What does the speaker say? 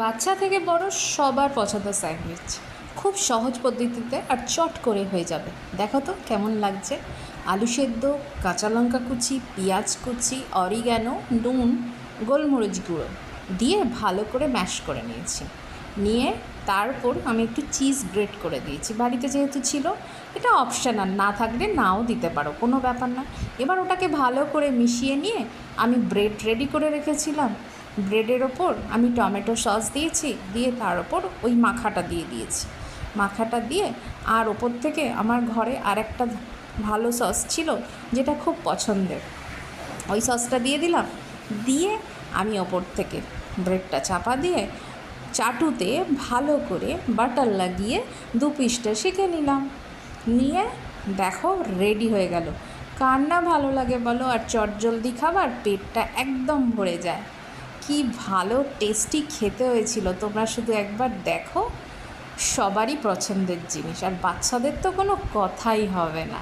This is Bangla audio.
বাচ্চা থেকে বড় সবার পছন্দ স্যান্ডউইচ। খুব সহজ পদ্ধতিতে আর চট করে হয়ে যাবে। দেখো তো কেমন লাগছে। আলু সেদ্ধ, কাঁচা লঙ্কা কুচি, পেঁয়াজ কুচি অরিগ্যানো নুন, গোলমরিচ গুঁড়ো দিয়ে ভালো করে ম্যাশ করে নিয়েছি। নিয়ে তারপর আমি একটু চিজ গ্রেট করে দিয়েছি। বাড়িতে যেহেতু ছিল, এটা অপশানাল, না থাকলে নাও দিতে পারো, কোনো ব্যাপার না। এবার ওটাকে ভালো করে মিশিয়ে নিয়ে আমি ব্রেড রেডি করে রেখেছিলাম। ব্রেডের ওপর আমি টমেটো সস দিয়েছি, দিয়ে তার ওপর ওই মাখাটা দিয়ে দিয়েছি। মাখাটা দিয়ে আর ওপর থেকে আমার ঘরে আর একটা ভালো সস ছিল যেটা খুব পছন্দের। ওই সসটা দিয়ে দিলাম, দিয়ে আমি ওপর থেকে ব্রেডটা চাপা দিয়ে চাটুতে ভালো করে বাটার লাগিয়ে দু পিসটা শিখে নিলাম। নিয়ে দেখো রেডি হয়ে গেল। কার না ভালো লাগে বলো? আর চটজলদি খাবার পেটটা একদম ভরে যায়। কি ভালো টেস্টি খেতে হয়েছিল? তোমরা শুধু একবার দেখো। সবারই পছন্দের জিনিস। আর বাচ্চাদের তো কোনো কথাই হবে না।